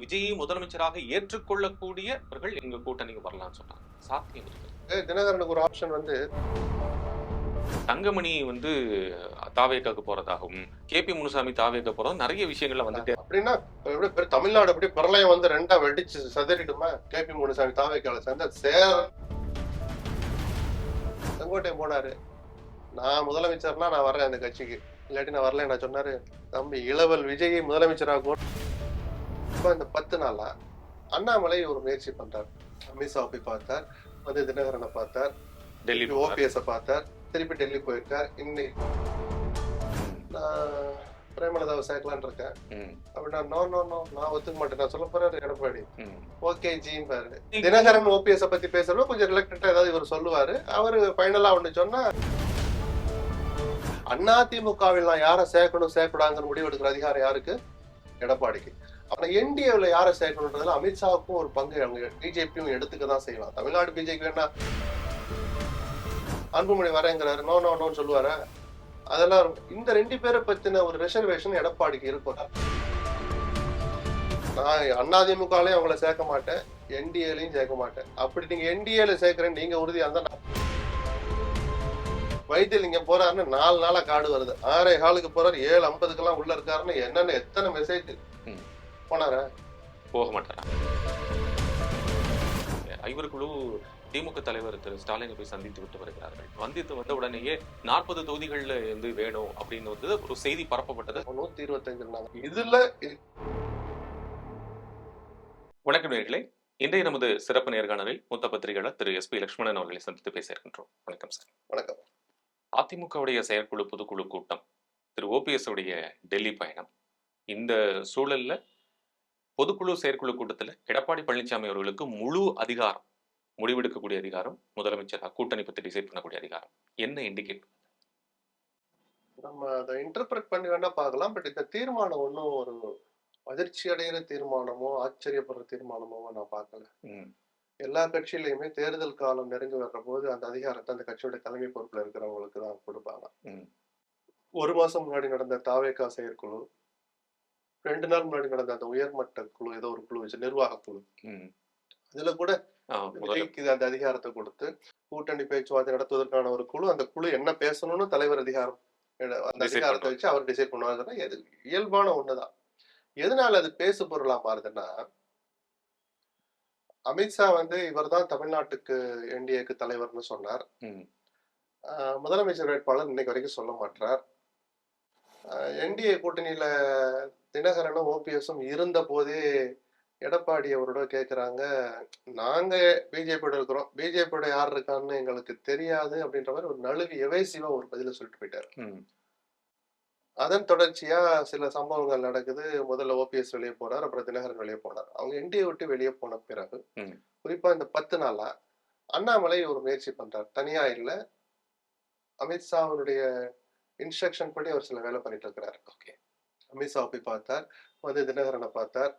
விஜயை முதலமைச்சராக ஏற்றுக்கொள்ளக்கூடியவர்கள் எங்க கூட்டணிக்கு வரலாம்னு சொன்னாங்க. சாத்தியம் இருக்கு. தினகரனுக்கு ஒரு ஆப்ஷன் வந்து தங்கமணி வந்து தாவேக்காக்கு போறதாகவும் கே பி முனுசாமி தாவேக்க போறதும் நிறைய விஷயங்கள்ல வந்துட்டே அப்படின்னா தமிழ்நாடு அப்படியே பிரளயம் வந்து ரெண்டா வெடிச்சு சதறிடுமா? கேபி முனுசாமி தாவைக்கால சேர்ந்த சேர செங்கோட்டையன் போனாரு. நான் முதலமைச்சர்னா நான் வர்றேன் அந்த கட்சிக்கு. இல்லாட்டி நான் வரல நான் சொன்னாரு. தம்பி இளவல் விஜயை முதலமைச்சராக இப்ப இந்த பத்து நாளா அண்ணாமலை ஒரு முயற்சி பண்றார். அமித்ஷா போய் பார்த்தார் வந்து தினகரனை பார்த்தார் டெல்லி ஓபிஎஸ் பார்த்தார் திருப்பி டெல்லி போயிருக்கார். இன்னைக்கு நான் பிரேமலதாவை சேர்க்கலான் இருக்கேன். ம், அப்படின்னா நோ நோ நோ நான் ஒத்துக்க மாட்டேன். நான் சொல்ல போறாரு எடப்பாடி. ம். ஓகே ஜின்னு பாரு தினகரன் ஓபிஎஸ் பத்தி பேசுறப்ப கொஞ்சம் ரிலக்டண்டா ஏதாவது இவர் சொல்லுவாரு. அவரு ஃபைனலா ஒண்ணு சொன்னா அதிமுகவில் நான் யாரை சேர்க்கணும் சேர்க்கூடாங்கிற முடிவு எடுக்கிற அதிகாரம் யாருக்கு? எடப்பாடிக்கு. அப்புறம் என்டிஏல யாரை சேர்க்கணுன்றதுல அமித்ஷாவுக்கும் ஒரு பங்கு அவங்க பிஜேபியும் எடுத்துக்க தான் செய்யலாம். தமிழ்நாடு பிஜேபி வேணா அன்புமணி வரேங்கிறாரு. நோ நோ நோன்னு சொல்லுவாரு. அதெல்லாம் இந்த ரெண்டு பேரை பத்தின ஒரு ரிசர்வேஷன் எடப்பாடிக்கு இருக்கும். நான் அதிமுகலையும் அவங்கள சேர்க்க மாட்டேன். என்டிஏலையும் சேர்க்க மாட்டேன். அப்படி நீங்க என்டிஏல சேர்க்கிறேன் நீங்க உறுதியா இருந்தா நான் வைத்தியலிங்கம் போறாருன்னு நாலு நாளா காடு வருது. ஆறே காலுக்கு போறாரு. ஏழு ஐம்பதுக்கெல்லாம் உள்ள இருக்காருன்னு என்னன்னு எத்தனை மெசேஜ் போனாரா? போக மாட்டாரா ஐவர் குழு திமுக தலைவர் திரு. ஸ்டாலினை போய் சந்தித்து விட்டு வருகிறார்கள். வந்தித்து வந்த உடனேயே நாற்பது தொகுதிகள்ல வந்து வேணும் அப்படின்னு வந்து ஒரு செய்தி பரப்பப்பட்டது. நூத்தி இருபத்தஞ்சு இதுல இது- வணக்கம் நேர்களே இன்றைய நமது சிறப்பு நேர்காணலில் மூத்த பத்திரிகையாளர் திரு. எஸ். பி. லட்சுமணன் அவர்களை சந்தித்து பேச இருக்கின்றோம். வணக்கம் சார். வணக்கம். அதிமுகவுடைய செயற்குழு பொதுக்குழு கூட்டம் திரு. ஓபிஎஸ் உடைய டெல்லி பயணம் இந்த சூழல்ல பொதுக்குழு செயற்குழு கூட்டத்தில் எடப்பாடி பழனிசாமி அவர்களுக்கு முழு அதிகாரம் முடிவெடுக்கக்கூடிய அதிகாரம் முதலமைச்சர் கூட்டணி பத்தி டிசைட் பண்ணக்கூடிய அதிகாரம். என்ன இண்டிகேட் நம்ம அதை இன்டர்பிரட் பண்ணி வேணா பார்க்கலாம். பட் இந்த தீர்மானம் ஒன்றும் ஒரு அதிர்ச்சி அடைகிற தீர்மானமோ ஆச்சரியப்படுற தீர்மானமோ நான் பார்க்கல. எல்லா கட்சியிலையுமே தேர்தல் காலம் நெருங்கி வர்ற போது அந்த அதிகாரத்தை அந்த கட்சியோட தலைமை பொறுப்புல இருக்கிறவங்களுக்கு தான் கொடுப்பாங்க. ஒரு மாசம் முன்னாடி நடந்த தாவேகா செயற்குழு ரெண்டு நாள் முன்னாடி நடந்த அந்த உயர்மட்ட குழு ஏதோ ஒரு குழு வச்சு நிர்வாக குழு. இதுல கூட விஜய்க்கு அந்த அதிகாரத்தை கொடுத்து கூட்டணி பேச்சுவார்த்தை நடத்துவதற்கான ஒரு குழு அந்த குழு என்ன பேசணும்னு தலைவர் அதிகாரம் அந்த அதிகாரத்தை வச்சு அவர் டிசைட் பண்ணுவாங்கன்னா எது இயல்பான ஒண்ணுதான். எதனால அது பேசு பொருளா மாறுதுன்னா அமித்ஷா வந்து இவர்தான் தமிழ்நாட்டுக்கு என்டிஏக்கு தலைவர்னு சொன்னார். முதலமைச்சர் வேட்பாளர் இன்னைக்கு வரைக்கும் சொல்ல மாட்டார் என்டிஏ கூட்டணியில தினகரனும் ஓபிஎஸும் இருந்த போதே எடப்பாடி அவரோட கேக்குறாங்க நாங்க பிஜேபியோட இருக்கிறோம். பிஜேபியோட யார் இருக்கான்னு எங்களுக்கு தெரியாது அப்படின்ற மாதிரி ஒரு நழுவி எவேசிவா ஒரு பதில சொல்லிட்டு போயிட்டாரு. அதன் தொடர்ச்சியா சில சம்பவங்கள் நடக்குது. முதல்ல ஓபிஎஸ் வெளியே போறார் அப்புறம் தினகரன் வெளியே போனார். அவங்க என்டிஏ விட்டு வெளியே போன பிறகு. குறிப்பா இந்த பத்து நாளா அண்ணாமலை ஒரு முயற்சி பண்றார். தனியா இல்ல. அமித்ஷாவுடைய இன்ஸ்ட்ரக்ஷன் படி அவர் சில வேலை பண்ணிட்டு இருக்கிறார். ஓகே. அமித்ஷா போய் பார்த்தார் வந்து தினகரனை பார்த்தார்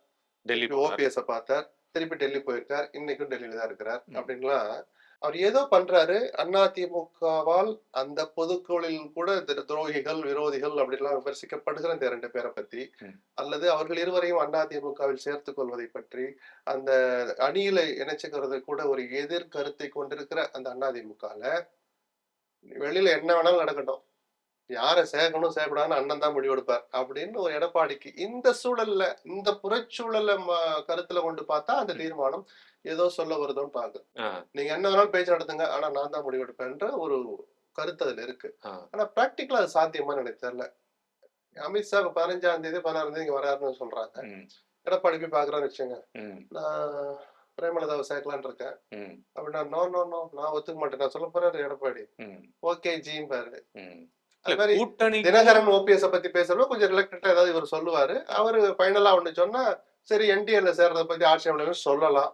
டெல்லி ஓபிஎஸ் பார்த்தார் திருப்பி டெல்லி போயிருக்கார் இன்னைக்கும் டெல்லியில தான் இருக்கிறார். அப்படின்லாம் அவர் ஏதோ பண்றாரு அதிமுகவால் அந்த பொதுக்குழுவில் கூட திரு- துரோகிகள் விரோதிகள் அப்படிலாம் விமர்சிக்கப்படுகிற இந்த இரண்டு பேரை பத்தி. அல்லது அவர்கள் இருவரையும் அதிமுகவில் சேர்த்துக் கொள்வதை பற்றி அந்த அணியில இணைச்சுக்கிறது கூட ஒரு எதிர் கருத்தை கொண்டிருக்கிற அந்த அதிமுகல வெளியில என்ன வேணாலும் நடக்கட்டும் யாரை சேர்க்கணும் சேர்க்கக்கூடாதுன்னு அண்ணன் தான் முடிவெடுப்பார் அப்படின்னு ஒரு எடப்பாடிக்கு இந்த சூழல்ல இந்த புறச்சூழல்ல ம- கருத்துல கொண்டு பார்த்தா அந்த தீர்மானம் ஏதோ சொல்ல வருதோன்னு பாக்கு நீங்க என்ன வேணாலும் பேச்சு நடத்துங்க ஆனா நான் தான் முடிவெடுப்பேன்ற ஒரு கருத்து அதுல இருக்கு. ஆனா பிராக்டிக்கலா அது சாத்தியமா எனக்கு தெரியல. அமித்ஷா பதினஞ்சாம் தேதி பதினாறாம் தேதி வராருன்னு சொல்றாங்க. எடப்பாடி போய் பாக்குறான்னு வச்சுங்க நான் பிரேமலதாவை சேர்க்கலான் இருக்கேன். அப்படின்னா நோ நோ நோ நான் ஒத்துக்க மாட்டேன். நான் சொல்ல போறாரு எடப்பாடி. ஓகே ஜின்னு பாரு கூட்டணி தினகரன் ஓபிஎஸ் பத்தி பேசுறப்ப கொஞ்சம் ரிலக்டண்டா ஏதாவது இவர் சொல்லுவாரு. அவரு ஃபைனலா ஒண்ணு சொன்னா சரி என்டிஏல சேர்றத பத்தி ஆட்சேபனை சொல்லலாம்.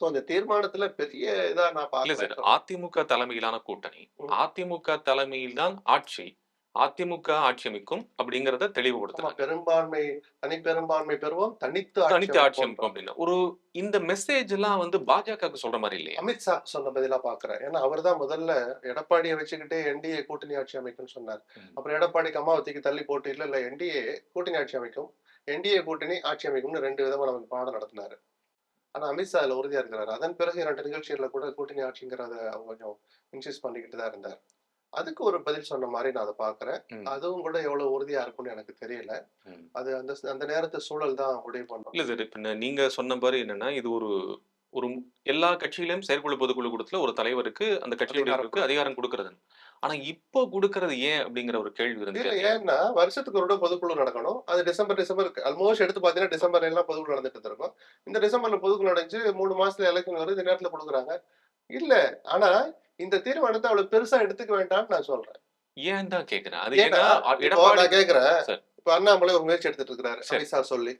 சோ அந்த தீர்மானத்துல பெரிய இதா நான் சார் பாக்கல அதிமுக தலைமையிலான கூட்டணி. அதிமுக தலைமையில் தான் ஆட்சி. அதிமுக ஆட்சி அமைக்கும் அப்படிங்கறத ஆமா தெளிவுபடுத்துறாங்க பெரும்பான்மை தனிப்பெரும்பான்மை பெறுவோம் தனித்து தனித்து ஆட்சி அமைக்கும் அப்படின்னு. ஒரு இந்த மெசேஜ் எல்லாம் வந்து பாஜகவுக்கு சொல்ற மாதிரி இல்லையா? அமித்ஷா சொன்ன பதிலா பாக்குறேன். ஏன்னா அவர் தான் முதல்ல எடப்பாடியை வச்சுக்கிட்டே என்டிஏ கூட்டணி ஆட்சி அமைக்கும்னு சொன்னார். அப்புறம் எடப்பாடி கமாவதிக்கு தள்ளி போட்டு இல்ல இல்ல என்டிஏ கூட்டணி ஆட்சி அமைக்கும். என்டிஏ கூட்டணி ஆட்சி அமைக்கும்னு ரெண்டு விதமா நமக்கு பாடம் நடத்தினாரு. ஆனா அமித்ஷா அதுல உறுதியா இருக்கிறாரு. அதன் பிறகு இரண்டு நிகழ்ச்சிகள்ல கூட கூட்டணி ஆட்சிங்கிறத அவங்க கொஞ்சம் இன்சிஸ்ட் பண்ணிக்கிட்டு தான் இருந்தார். அதுக்கு ஒரு பதில் சொன்ன மாதிரி நான் அதை பாக்குறேன். அதுவும் கூட எவ்வளவு உறுதியா இருக்கும்னு எனக்கு தெரியல. அது அந்த அந்த நேரத்து சூழல் தான் முடிவு பண்ணும். இல்ல சார் இப்ப நீங்க சொன்ன மாதிரி என்னன்னா இது ஒரு ஒரு எல்லா கட்சியிலும் செயற்குழு பொதுக்குழு கூட்டத்துல ஒரு தலைவருக்கு அந்த கட்சியுடையவருக்கு அதிகாரம் கொடுக்கறது ஆனா இப்போ கொடுக்கறது ஏன் அப்படிங்கிற ஒரு கேள்வி இல்ல இருந்து ஏன்னா வருஷத்துக்கு ஒரு பொதுக்குழு நடக்கணும். அது டிசம்பர் டிசம்பர் ஆல்மோஸ்ட் எடுத்து பாத்தீங்கன்னா டிசம்பர் எல்லாம் பொதுக்குழு நடந்துட்டு இருக்கும் இந்த டிசம்பர்ல பொதுக்குழு நடந்துச்சு மூணு மாசத்துல எலெக்ஷன் வருது இந்த நேரத்துல கொடுக்குறாங்க. இல்ல ஆனா இந்த தீர்மானத்தை அவ்வளவு பெருசா எடுத்துக்க வேண்டாம்னு நான் சொல்றேன். ஏன் தான் கேக்குறேன்? அது நான் கேக்குறேன். இப்ப அண்ணாமலை ஒரு முயற்சி எடுத்துட்டு இருக்காரு சரி. அமித்ஷா சொல்லி.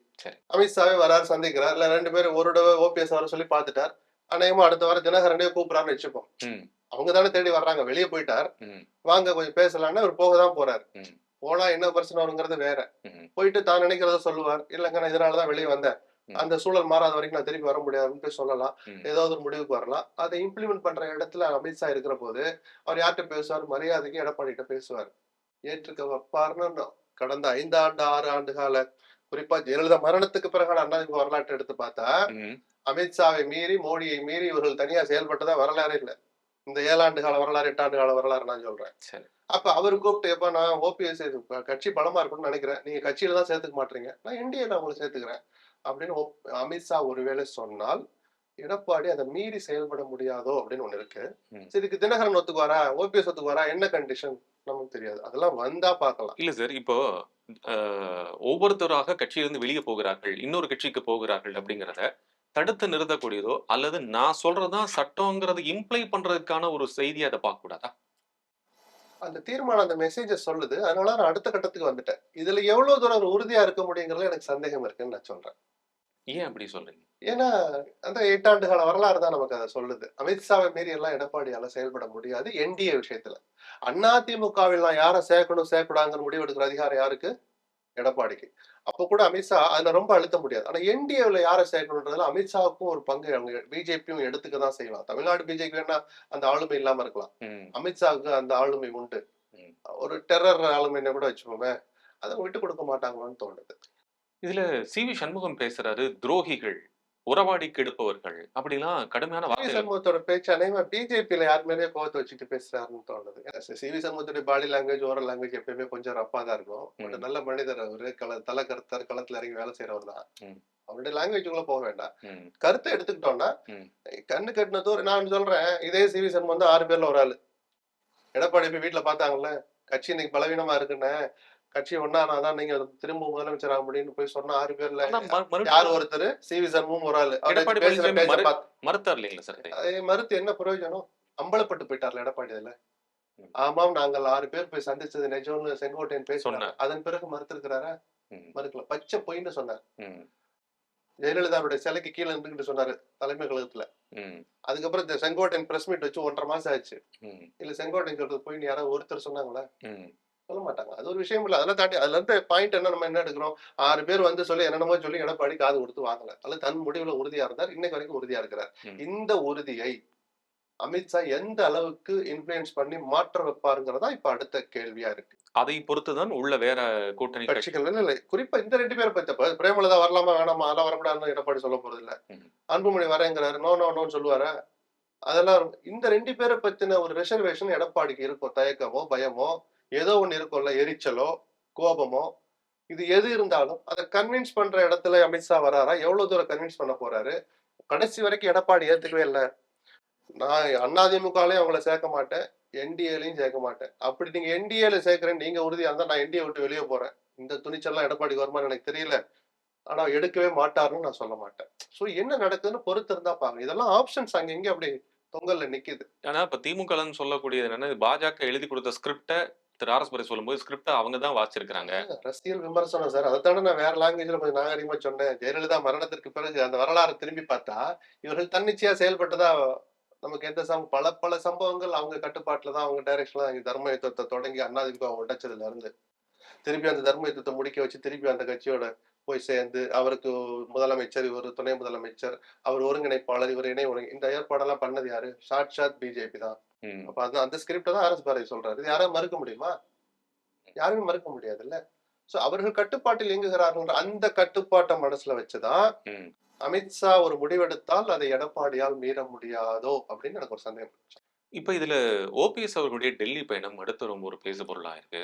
அமித்ஷாவே வராரு சந்திக்கிறார். இல்ல ரெண்டு பேரும் ஒரு தடவை ஓபிஎஸ் வர சொல்லி பாத்துட்டார் அநேகமா அடுத்த வாரம் தினகரனே கூப்பிடறான்னு வச்சுப்போம். அவங்க தானே தேடி வர்றாங்க வெளியே போயிட்டார். வாங்க கொஞ்சம் பேசலாம்னு அவர் போக தான் போறாரு. போனா என்ன பிரச்சனை வருங்கிறது வேற. போயிட்டு தான் நினைக்கிறத சொல்லுவார். இல்லைங்க நான் இதனாலதான் வெளியே வந்தேன். அந்த சூழல் மாறாத வரைக்கும் நான் திருப்பி வர முடியாதுன்னு போய் சொல்லலாம். ஏதாவது ஒரு முடிவுக்கு வரலாம். அதை இம்ப்ளிமெண்ட் பண்ற இடத்துல அமித்ஷா இருக்கிற போது அவர் யார்கிட்ட பேசுவார்? மரியாதைக்கு எடப்பாடிகிட்ட பேசுவார். ஏற்றுக்க வைப்பார்னு கடந்த ஐந்து ஆண்டு ஆறு ஆண்டு கால குறிப்பா ஜெயலலிதா மரணத்துக்கு பிறகான அண்ணாதிமுக வரலாற்றை எடுத்து பார்த்தா அமித்ஷாவை மீறி மோடியை மீறி இவர்கள் தனியா செயல்பட்டதா வரலாறு இல்லை. இந்த ஏழாண்டு கால வரலாறு எட்டாண்டு கால வரலாறு நான் சொல்றேன். அப்ப அவர் கூப்பிட்டு எப்ப நான் ஓபிஎஸ் கட்சி பலமா இருக்கும்னு நினைக்கிறேன். நீங்க கட்சியில தான் சேர்த்துக்க மாட்டீங்க. நான் என்டிஏல உங்களை சேர்த்துக்கிறேன். அப்படின்னு அமித்ஷா ஒருவேளை சொன்னால் எடப்பாடி அதை மீறி செயல்பட முடியாதோ அப்படின்னு ஒண்ணு இருக்கு. இதுக்கு தினகரன் ஒத்துக்கு வரா ஓபிஎஸ் ஒத்துக்கு வரா என்ன கண்டிஷன் நமக்கு தெரியாது. அதெல்லாம் வந்தா பார்க்கலாம். இல்ல சார் இப்போ ஒவ்வொருத்தராக கட்சியிலிருந்து வெளியே போகிறார்கள் இன்னொரு கட்சிக்கு போகிறார்கள் அப்படிங்கிறத தடுத்து நிறுத்தக்கூடியதோ அல்லது நான் சொல்றதுதான் சட்டங்கிறத இம்ப்ளை பண்றதுக்கான ஒரு செய்தியை அதை பார்க்க கூடாதா? அந்த தீர்மானம் அந்த மெசேஜ சொல்லுது. அதனால நான் அடுத்த கட்டத்துக்கு வந்துட்டேன். இதுல எவ்வளவு தூரம் உறுதியா இருக்க முடியுங்கிறதுல எனக்கு சந்தேகம் இருக்குன்னு நான் சொல்றேன். ஏன் அப்படி சொல்றீங்க? ஏன்னா அந்த எட்டாண்டு கால வரலாறு தான் நமக்கு அதை சொல்லுது. அமித்ஷாவை மீறி எல்லாம் எடப்பாடியால செயல்பட முடியாது என்டிஏ விஷயத்துல. அதிமுகவில் நான் யாரை சேர்க்கணும் சேர்க்கூடாங்கிற முடிவு எடுக்கிற அதிகாரம் யாருக்கு? எடப்பாடிக்கு. அப்ப கூட அமித்ஷா அதுல ரொம்ப அழுத்த முடியாது. ஆனா என்டிஏவில் யாரை சேர்க்கணுன்றதுல அமித்ஷாவுக்கும் ஒரு பங்கு அவங்க பிஜேபியும் எடுத்துக்க தான் செய்யலாம். தமிழ்நாடு பிஜேபி வேணா அந்த ஆளுமை இல்லாம இருக்கலாம். அமித்ஷாவுக்கு அந்த ஆளுமை உண்டு. ஒரு டெரர் ஆளுமைன்னு கூட வச்சுப்போமே அதை விட்டு கொடுக்க மாட்டாங்களோன்னு தோணுது. இதுல சி. வி. சண்முகம் பேசுறாரு துரோகிகள் உறவாடி கெடுப்பவர்கள் அப்படிலாம் கடுமையான சி. வி. வார்த்தைகள். சண்முகத்தோட பேச்சு அனைவரும் பிஜேபியில யார் மேலேயே கோவத்தை வச்சுட்டு பேசுறாருன்னு தோணுது. சி. வி. சண்முகத்துடைய பாடி லாங்குவேஜ் ஓரல் லாங்குவேஜ் எப்பயுமே கொஞ்சம் ரப்பா தான் இருக்கும். பட். நல்ல மனிதர் அவரு. கள தலை கருத்தார் களத்துல இறங்கி வேலை செய்யறவர் தான். அவருடைய லாங்குவேஜுக்குள்ள போக வேண்டாம். கருத்தை எடுத்துக்கிட்டோம்னா. கண்ணு கட்டினது ஒரு நான் சொல்றேன் இதே சி. வி. சண்முகம் வந்து ஆறு பேர்ல ஒரு ஆளு. எடப்பாடி போய் வீட்டுல பார்த்தாங்கல்ல கட்சி இன்னைக்கு பலவீனமா இருக்குன்னு. கட்சி ஒன்னா நான் தான் நீங்க திரும்ப முதலமைச்சர் ஆக முடியும்னு போய் சொன்ன ஆறு பேர்ல யார் ஒருத்தர்? சி வி சண்முகம் ஒரு ஆளு. மறுத்தார் இல்லைங்களா சார்? மறுத்து என்ன பிரயோஜனம்? அம்பலப்பட்டு போயிட்டார்ல எடப்பாடி அதுல. ம். ஆமாம் நாங்கள் ஆறு பேர் போய் சந்திச்சது நிஜம்னு செங்கோட்டையன் சொன்னார். அதன் பிறகு மறுத்திருக்கிறாரா? மறுக்கல. பச்சை பொய்ன்னு சொன்னார். ஜெயலலிதாவுடைய சிலைக்கு கீழே இருந்துகிட்டு சொன்னாரு தலைமை கழகத்துல. அதுக்கப்புறம் இந்த செங்கோட்டையன் பிரஸ் மீட் வச்சு ஒன்றரை மாசம் ஆச்சு. இல்ல செங்கோட்டையன் சொல்றது போய் யாராவது ஒருத்தர் சொன்னாங்களா. சொல்ல மாட்டாங்க. அது ஒரு விஷயம் இல்ல. அதெல்லாம் தாண்டி அதுல இருந்து பாயிண்ட் என்ன? நம்ம என்ன எடுக்கிறோம்? ஆறு பேர் வந்து சொல்லி என்னென்னமோ சொல்லி எடப்பாடி காது கொடுத்து வாங்கல. அல்ல தன் முடிவுல உறுதியா இருந்தார். இன்னைக்கு வரைக்கும் உறுதியா இருக்கிறார். இந்த உறுதியை அமித்ஷா எந்த அளவுக்கு இன்ஃபுளுயன்ஸ் பண்ணி மாற்ற வைப்பாருங்கிறதா இப்ப அடுத்த கேள்வியா இருக்கு. அதை பொறுத்துதான் உள்ள வேற கூட்டணி கட்சி கட்சிகள் இல்ல இல்ல. குறிப்பா இந்த ரெண்டு பேரை பத்தி பிரேமலதா வரலாமா வேணாமா? அதெல்லாம் வரக்கூடாதுன்னு எடப்பாடி சொல்ல போறது இல்ல. அன்புமணி வரேங்கிறாரு. நோ நோ நோன்னு சொல்லுவாரா. அதெல்லாம் இந்த ரெண்டு பேரை பத்தின ஒரு ரிசர்வேஷன் எடப்பாடிக்கு இருக்கும் தயக்கமோ? பயமோ? ஏதோ ஒன்று இருக்கும்ல எரிச்சலோ கோபமோ இது எது இருந்தாலும் அதை கன்வின்ஸ் பண்ற இடத்துல அமித்ஷா வராரா? எவ்வளவு தூரம் கன்வின்ஸ் பண்ண போறாரு? கடைசி வரைக்கும் எடப்பாடி ஏத்துக்கவே இல்லை. நான் அண்ணாதிமுகலையும் அவங்கள சேர்க்க மாட்டேன் என்டிஏலையும் சேர்க்க மாட்டேன். அப்படி நீங்க என்டிஏல சேர்க்கிறேன் நீங்க உறுதியா இருந்தா நான் என்டிஏ விட்டு வெளியே போறேன். இந்த துணிச்சல்லாம் எடப்பாடிக்கு வருமானு எனக்கு தெரியல. ஆனா எடுக்கவே மாட்டாருன்னு நான் சொல்ல மாட்டேன். சோ என்ன நடக்குதுன்னு பொறுத்து இருந்தா பாருங்க. இதெல்லாம் ஆப்ஷன்ஸ் அங்க இங்க அப்படி தொங்கல்ல நிக்குது. ஆனா இப்ப திமுகலன்னு சொல்லக்கூடியது என்னன்னா பாஜக எழுதி கொடுத்த ஸ்கிரிப்ட திரு ஆர் எஸ் பரி சொல்லும்போது ஸ்கிரிப்டை அவங்க தான் வாசிச்சிருக்காங்க அரசியல் விமர்சனம் சார். அதைத்தானே நான் வேற லாங்குவேஜ்ல கொஞ்சம் நாகரிகமா சொன்னேன். ஜெயலலிதா மரணத்திற்கு பிறகு அந்த வரலாறு திரும்பி பார்த்தா இவர்கள் தன்னிச்சையா செயல்பட்டதா நமக்கு எந்த சம் பல பல சம்பவங்கள் அவங்க கட்டுப்பாட்டுல தான் அவங்க டைரக்ஷன்ல தான் தர்ம யுத்தத்தை தொடங்கி அண்ணாதிமுக உடைச்சதுல இருந்து. திருப்பி அந்த தர்ம யுத்தத்தை முடிக்க வச்சு திருப்பி அந்த கட்சியோட போய் சேர்ந்து அவருக்கு முதலமைச்சர் இவர் துணை முதலமைச்சர் அவர் ஒருங்கிணைப்பாளர் இவர் இணை ஒருங்கி இந்த ஏற்பாடெல்லாம் பண்ணது யாரு? சாட்சாத் பிஜேபி தான். அப்ப அது அந்த ஸ்கிரிப்ட தான் ஆர்எஸ் பாரதி சொல்றாரு. யாரும் மறுக்க முடியுமா? யாருமே மறுக்க முடியாதுல்ல. சோ அவர்கள் கட்டுப்பாட்டில் இயங்குகிறார்கள் அந்த கட்டுப்பாட்டை மனசுல வச்சுதான். அமித்ஷா ஒரு முடிவெடுத்தால் அதை எடப்பாடியால் மீற முடியாதோ அப்படின்னு எனக்கு ஒரு சந்தேகம் இப்ப இதுல ஓபிஎஸ் அவர்களுடைய டெல்லி பயணம் அடுத்து ரொம்ப ஒரு பேசு பொருளா இருக்கு.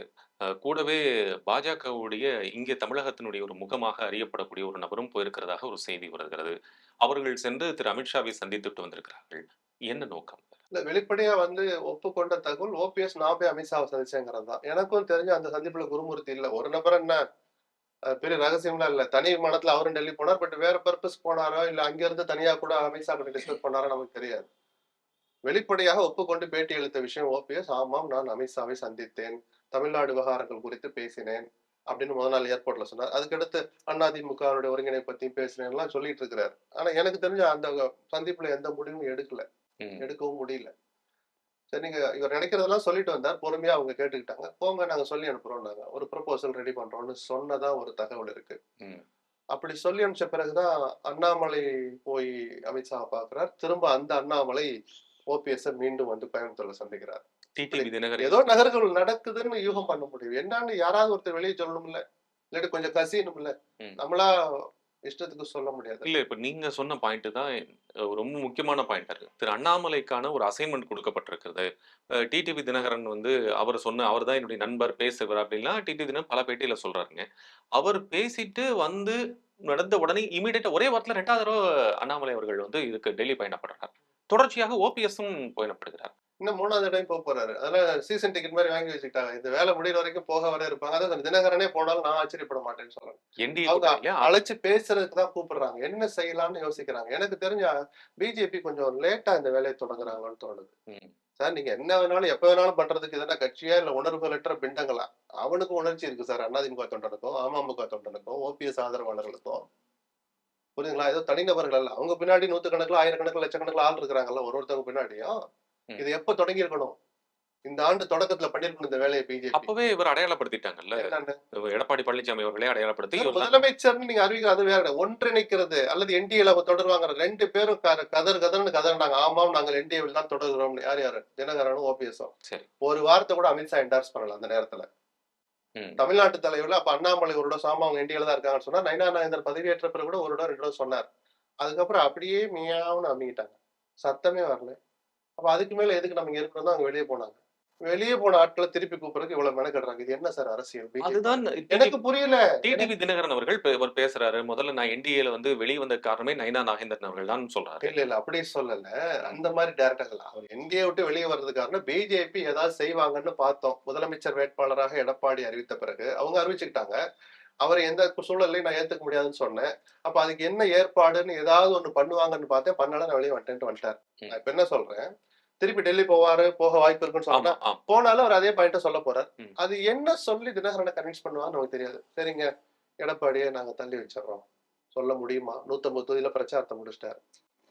கூடவே பாஜகவுடைய இங்கே தமிழகத்தினுடைய ஒரு முகமாக அறியப்படக்கூடிய ஒரு நபரும் போயிருக்கிறதாக ஒரு செய்தி வருகிறது. அவர்கள் சென்று திரு அமித்ஷாவை சந்தித்துட்டு வந்திருக்கிறார்கள். என்ன நோக்கம்? இல்ல வெளிப்படையா வந்து ஒப்புக்கொண்ட தகவல் ஓபிஎஸ் நான் போய் அமித்ஷாவை சந்திச்சேங்கிறது தான் எனக்கும் தெரிஞ்ச அந்த சந்திப்புல குருமூர்த்தி இல்ல. ஒரு நபர் என்ன பெரிய ரகசியம்லாம் இல்ல. தனி விமானத்துல அவரும் டெல்லி போனார். பட் வேற பர்பஸ் போனாரோ இல்ல அங்க இருந்து தனியா கூட அமித்ஷா கிட்ட டிஸ்கஸ் பண்ணாரோ நமக்கு தெரியாது. வெளிப்படையாக ஒப்புக்கொண்டு பேட்டி அளித்த விஷயம் ஓபிஎஸ் ஆமாம் நான் அமித்ஷாவை சந்தித்தேன். தமிழ்நாடு விவகாரங்கள் குறித்து பேசினேன். அப்படின்னு முதல் நாள் ஏர்போர்ட்ல சொன்னார். அதுக்கடுத்து அதிமுகவுடைய ஒருங்கிணை பத்தியும் பேசுறேன் எல்லாம் சொல்லிட்டு இருக்கிறார். ஆனா எனக்கு தெரிஞ்ச அந்த சந்திப்புல எந்த முடிவும் எடுக்கல. எடுக்கவும் முடியல. சரி நீங்க இவர் நினைக்கிறதெல்லாம் சொல்லிட்டு வந்தார். பொறுமையா அவங்க கேட்டுக்கிட்டாங்க. போங்க நாங்க சொல்லி அனுப்புறோம் நாங்க. ஒரு ப்ரொபோசல் ரெடி பண்றோம்னு சொன்னதா ஒரு தகவல் இருக்கு. அப்படி சொல்லி அனுப்பிச்ச பிறகுதான் அண்ணாமலை போய் அமித்ஷாவை பார்க்கிறார். திரும்ப அந்த அண்ணாமலை ஓபிஎஸ் மீண்டும் வந்து கோயம்புத்தூர்ல சந்திக்கிறார். ஏதோ நகர்கள் நடக்குதுன்னு யூகம் பண்ண முடியும். என்னன்னு யாராவது ஒருத்தர் வெளியே சொல்லணும்ல. இல்லாட்டி கொஞ்சம் கசியணும்ல. நம்மளா இஷ்டத்துக்கு சொல்ல முடியாது. இல்ல இப்ப நீங்க சொன்ன பாயிண்ட் தான் ரொம்ப முக்கியமான பாயிண்ட் இருக்கு. திரு அண்ணாமலைக்கான ஒரு அசைன்மெண்ட் கொடுக்கப்பட்டிருக்கிறது. டிடிவி தினகரன் வந்து அவர் சொன்ன அவர் தான் என்னுடைய நண்பர் பேசுகிறார் அப்படின்னா டிடிவி தினம் பல பேட்டியில சொல்றாருங்க. அவர் பேசிட்டு வந்து நடந்த உடனே இமீடியட்டா ஒரே வாரத்தில் ரெண்டாவது தடவை அண்ணாமலை அவர்கள் வந்து இதுக்கு டெல்லி பயணப்படுறார். தொடர்ச்சியாக ஓபிஎஸும் பயணப்படுகிறார். இன்னும் மூணாவது இடம் போக போறாரு. அதனால சீசன் டிக்கெட் மாதிரி வாங்கி வச்சுக்கிட்டாங்க. இந்த வேலை முடியிற வரைக்கும் போக வர இருப்பாங்க அதான் தினகரனே போனாலும் நான் ஆச்சரியப்பட மாட்டேன்னு சொல்றேன் அவங்க அழைச்சு பேசுறதுக்கு தான் கூப்பிடுறாங்க. என்ன செய்யலாம்னு யோசிக்கிறாங்க. எனக்கு தெரிஞ்ச பிஜேபி கொஞ்சம் லேட்டா இந்த வேலையை தொடங்குறாங்கன்னு தோணுது. சார் நீங்க என்ன வேணாலும் எப்ப வேணாலும் பண்றதுக்கு எதனா கட்சியா இல்ல உணர்வுகளற்ற பிண்டங்களா அவனுக்கும் உணர்ச்சி இருக்கு சார். அதிமுக தொண்டனுக்கும் அமமுக தொண்டனுக்கும் ஓபிஎஸ் ஆதரவாளர்களுக்கும். புரியுதுங்களா? ஏதோ தனிநபர்கள் அல்ல. அவங்க பின்னாடி நூத்துக்கணக்கில் ஆயிரக்கணக்கில் லட்சக்கணக்கில் ஆள் இருக்கிறாங்கல்ல ஒரு ஒருத்தவங்க பின்னாடியும். இது எப்ப தொடங்கி இருக்கணும் இந்த ஆண்டு தொடக்கத்துல பண்ணிருக்கணும் இந்த வேலையை பிஜேபி. அப்பவே இவர் அடையாளப்படுத்திட்டாங்கல்ல? எடப்பாடி பழனிசாமி அவர்களே அடையாளப்படுத்தி சார், இவர் தான் முதலமைச்சர்னு நீங்க அறிவிக்க அது வேற ஒன்றிணைக்கிறது அல்லது என்டிஏல தொடருவாங்க ரெண்டு பேரும் க- கதறு கதர்னு கதறினாங்க. ஆமாம் நாங்கள் என்டிஏவில் தான் தொடர்கிறோம் யார் யாரு? தினகரனும் ஓபிஎஸும் சரி. ஒரு வார்த்தை கூட அமித்ஷா என்டார்ஸ் பண்ணல அந்த நேரத்துல. தமிழ்நாட்டு தலைவர்ல அப்ப அண்ணாமலை ஒரு இடம் சாமா அவங்க என்டிஏல தான் இருக்காங்கன்னு சொன்னா நைனா நாயந்தர் பதவியேற்ற பிறகு கூட ஒரு இடம் ரெண்டு இடம் சொன்னார். அதுக்கப்புறம் அப்படியே மியாவுன்னு அமைக்கிட்டாங்க. சத்தமே வரல. அப்ப அதுக்கு மேல எதுக்கு நம்ம இங்க இருக்கிறோம் அவங்க வெளியே போனாங்க. வெளியே போன ஆட்களை திருப்பி கூப்பிடுறதுக்கு இவ்வளவு மெனக்கடுறாங்க. இது என்ன சார் அரசியல்? அதுதான் எனக்கு புரியல. டிடிவி தினகரன் அவர்கள் இவர் பேசுறாரு. முதல்ல நான் என்டிஏல வந்து வெளியே வந்த காரணமே நைனா நாகேந்திரன் அவர்கள் தான் சொல்றாரு. இல்ல இல்ல அப்படி சொல்லல. அந்த மாதிரி டேரக்டர் அவர் என்டிஏ விட்டு வெளியே வர்றது காரணம் பிஜேபி ஏதாவது செய்வாங்கன்னு பார்த்தோம். முதலமைச்சர் வேட்பாளராக எடப்பாடி அறிவித்த பிறகு. அவங்க அறிவிச்சுக்கிட்டாங்க. அவர் எந்த சூழலையும் நான் ஏத்துக்க முடியாதுன்னு சொன்னேன். அப்ப அதுக்கு என்ன ஏற்பாடுன்னு ஏதாவது ஒண்ணு பண்ணுவாங்கன்னு பார்த்தேன். பண்ணல நான் வெளியே வந்துட்டேன்ட்டு வந்துட்டார். நான் இப்ப என்ன சொல்றேன்? திருப்பி டெல்லி போவாரு போக வாய்ப்பு இருக்குன்னு சொன்னா போனாலும் அவர் அதே பாயிண்ட சொல்ல போறார். அது என்ன சொல்லி தினகரனை கன்வின்ஸ் பண்ணுவான்னு நமக்கு தெரியாது. சரிங்க எடப்பாடியை நாங்க தள்ளி வச்சிடறோம். சொல்ல முடியுமா? நூத்தம்பது தொகுதியில பிரச்சாரத்தை முடிச்சிட்டாரு.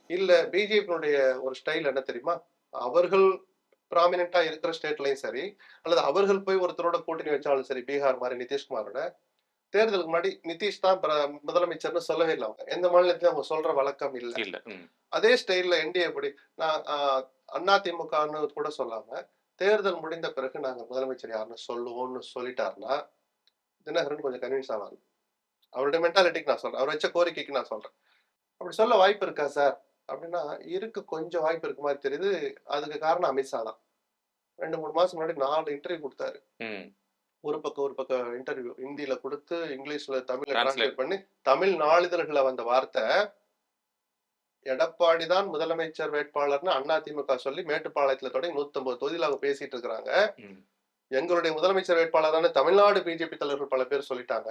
இல்ல பிஜேபியினுடைய ஒரு ஸ்டைல் என்ன தெரியுமா? அவர்கள் ப்ராமினெண்டா இருக்கிற ஸ்டேட்லயும் சரி அல்லது அவர்கள் போய் ஒருத்தரோட கூட்டணி வச்சாலும் சரி பீகார் மாதிரி நிதிஷ்குமாரோட தேர்தலுக்கு முன்னாடி நிதிஷ் தான் முதலமைச்சர்னு சொல்லவே இல்லை அவங்க. எந்த மாநிலத்திலும் அவங்க சொல்ற வழக்கம் இல்ல. இல்ல. அதே ஸ்டைல்ல என்டிஏ படி நான் அதிமுகன்னு கூட சொல்லாம தேர்தல் முடிந்த பிறகு நாங்க முதலமைச்சர் யாருன்னு சொல்லுவோம்னு சொல்லிட்டாருன்னா தினகரன் கொஞ்சம் கன்வின்ஸ் ஆவாங்க அவருடைய மென்டாலிட்டிக்கு நான் சொல்றேன். அவர் வச்ச கோரிக்கைக்கு நான் சொல்றேன். அப்படி சொல்ல வாய்ப்பு இருக்கா சார்? அப்படின்னா இருக்கு கொஞ்சம் வாய்ப்பு இருக்கு மாதிரி தெரியுது. அதுக்கு காரணம் அமித்ஷா தான். ரெண்டு மூணு மாசம் முன்னாடி நாலு இன்டர்வியூ கொடுத்தாரு. ஒரு பக்கம் ஒரு பக்கம் இன்டர்வியூ ஹிந்தியில கொடுத்து இங்கிலீஷ்ல தமிழ்ல. டிரான்ஸ்லேட் பண்ணி தமிழ் நாளிதழ்களை வந்த வார்த்தை எடப்பாடி தான் முதலமைச்சர் வேட்பாளர்னு அதிமுக சொல்லி மேட்டுப்பாளையத்துல தொடங்கி நூத்தம்பது தொகுதியில் அவங்க பேசிட்டு இருக்கிறாங்க. எங்களுடைய முதலமைச்சர் வேட்பாளரான தமிழ்நாடு பிஜேபி தலைவர்கள் பல பேர் சொல்லிட்டாங்க.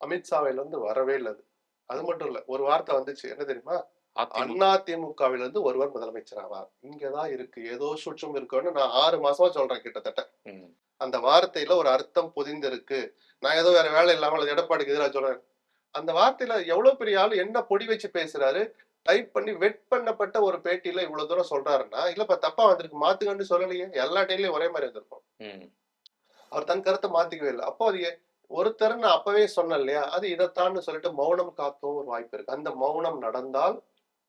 அமித்ஷாவில இருந்து வரவே இல்லை அது. மட்டும் இல்ல ஒரு வார்த்தை வந்துச்சு. என்ன தெரியுமா? அதிமுக. அதிமுகவில இருந்து ஒருவர் முதலமைச்சர் ஆவார். இங்கதான் இருக்கு. ஏதோ சுற்றும் இருக்குன்னு நான் ஆறு மாசமா சொல்றேன் கிட்டத்தட்ட. அந்த வார்த்தையில ஒரு அர்த்தம் புதிந்திருக்கு. நான் ஏதோ வேற வேலை இல்லாம அல்லது எடப்பாடிக்கு எதிராக சொல்றேன். அந்த வார்த்தையில எவ்வளவு பெரிய ஆள் என்ன பொடி வச்சு பேசுறாரு? டைப் பண்ணி வெட் பண்ணப்பட்ட ஒரு பேட்டியில இவ்வளவு தூரம் சொல்றாருன்னா இல்லப்பா தப்பா வந்திருக்கு மாத்துங்கன்னு சொல்லலையே. எல்லா டெய்லியும் ஒரே மாதிரி வந்திருக்கும். அவர் தன் கருத்தை மாத்திக்கவே இல்லை. அப்போ அது ஒருத்தர் நான் அப்பவே சொன்னேன் இல்லையா? அது இதைத்தான்னு சொல்லிட்டு மௌனம் காக்கவும் ஒரு வாய்ப்பு இருக்கு. அந்த மௌனம் நடந்தால்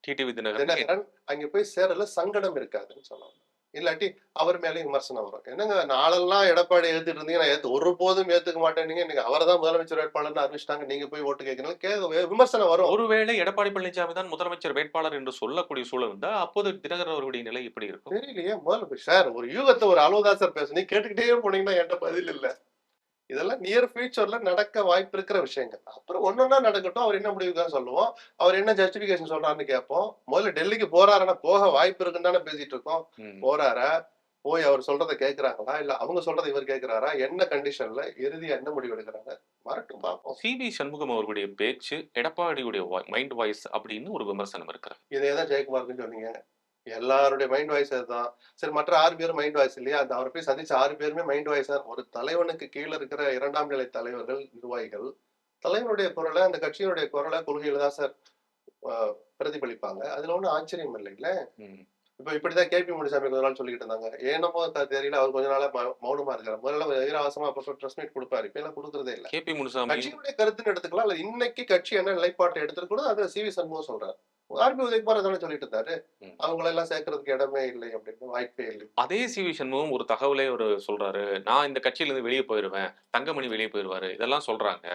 டிடிவி தினகரன். அங்க போய் சேரல சங்கடம் இருக்காதுன்னு சொல்லலாம் இல்லாட்டி அவர் மேலயும் விமர்சனம் வரும். என்னங்க நாளெல்லாம் எடப்பாடி ஏத்துட்டு இருந்தீங்க நான் ஏத்து ஒரு போதும் ஏத்துக்க மாட்டேனீங்க இன்னைக்கு அவரை தான் முதலமைச்சர் வேட்பாளர்னு அறிவிச்சிட்டாங்க நீங்க போய் ஓட்டு கேட்கணும். கேட்க விமர்சனம் வரும். ஒருவேளை எடப்பாடி பழனிசாமி தான் முதலமைச்சர் வேட்பாளர் என்று சொல்லக்கூடிய சூழல் இருந்தா அப்போது தினகரன் அவர்களுடைய நிலை எப்படி இருக்கும்? தெரியலையே முதல்ல போய் சார் ஒரு யூகத்தை ஒரு அலுவதாசர் பேச நீ கேட்டுக்கிட்டே போனீங்கன்னா என்கிட்ட பதில் இல்ல. இதெல்லாம் நியர் ஃபியூச்சர்ல நடக்க வாய்ப்பு இருக்கிற விஷயங்கள். அப்புறம் ஒன்னொன்னா நடக்கட்டும் அவர் என்ன முடிவு தான் சொல்லுவோம். அவர் என்ன ஜஸ்டிபிகேஷன் சொல்றாருன்னு கேட்போம். முதல்ல டெல்லிக்கு போறாருன்னா போக வாய்ப்பு இருக்குன்னு தானே பேசிட்டு இருக்கோம். போறாரா? போய் அவர் சொல்றதை கேக்குறாங்களா இல்ல அவங்க சொல்றதை இவர் கேக்குறாரா என்ன கண்டிஷன்ல இறுதியா என்ன முடிவு எடுக்கிறாங்க? வரட்டும் பார்ப்போம். சி வி சண்முகம் அவர்களுடைய பேச்சு எடப்பாடியுடைய மைண்ட் வாய்ஸ் அப்படின்னு ஒரு விமர்சனம் இருக்கிறது. இதே தான் ஜெயக்குமார்னு சொன்னீங்க. எல்லாருடைய மைண்ட் வாய்ஸ் அதுதான். சரி மற்ற ஆறு பேரும் மைண்ட் வாய்ஸ் இல்லையா? அந்த அவரை போய் சந்திச்ச ஆறு பேருமே மைண்ட் வாய்ஸ் ஒரு தலைவனுக்கு கீழே இருக்கிற இரண்டாம் நிலை தலைவர்கள் நிர்வாகிகள் தலைவனுடைய குரலை அந்த கட்சியினுடைய குரலை கொள்கையில தான் சார் பிரதிபலிப்பாங்க. அதுல ஒண்ணும் ஆச்சரியம் இல்லைங்களே? இப்ப இப்படிதான் கேபி முனிசாமி கொஞ்ச நாள் சொல்லிட்டு இருந்தாங்க. ஏனமோ தெரியல அவர் கொஞ்ச நாளா மௌனமா இருக்காரு. முதல்ல வீரவாசமா அப்ப ட்ரெஸ் மீட் கொடுப்பாரு. இப்ப எல்லாம் கொடுக்கறதே இல்ல. கே பி முனுசாமி கட்சியினுடைய கருத்துன்னு எடுத்துக்கலாம். இல்ல இன்னைக்கு கட்சி என்ன நிலைப்பாட்டை எடுத்துருக்கணும் அதை சிவி சண்முகம் சொல்றாரு. ஆர்பி உதயகுமார் தானே சொல்லிட்டு இருந்தாரு. அவங்கள எல்லாம் சேர்க்கறதுக்கு இடமே இல்லை அப்படின்னு வாய்ப்பே இல்லை. அதே சி வி சண்முகம் ஒரு தகவலே ஒரு சொல்றாரு. நான் இந்த கட்சியில இருந்து வெளியே போயிருவேன். தங்கமணி வெளியே போயிருவாரு. இதெல்லாம் சொல்றாங்க.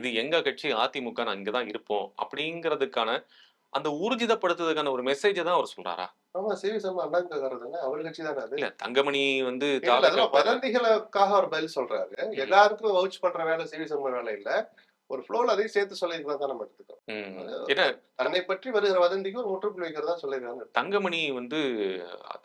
இது எங்க கட்சி அதிமுக நான் இங்கதான் இருப்போம் அப்படிங்கிறதுக்கான அந்த ஊர்ஜிதப்படுத்துறதுக்கான ஒரு மெசேஜை தான் அவர் சொல்றாரா? ஆமா சிவி சண்முகம் அண்ணாங்கிறதுங்க அவர் கட்சி தானே இல்ல தங்கமணி வந்து வதந்திகளுக்காக அவர் பதில் சொல்றாரு. எல்லாருக்கும் வவுச் பண்ற வேலை சிவி சண்முகம் வேலை இல்ல ஒரு ஃப்ளோல அதையும் சேர்த்து சொல்லியிருந்தா தான் நம்ம எடுத்துக்கோம் தன்னை பற்றி வருகிற வதந்திக்கு ஒரு முற்றுப்புள்ளி வைக்கிறதா சொல்லியிருக்காங்க தங்கமணி வந்து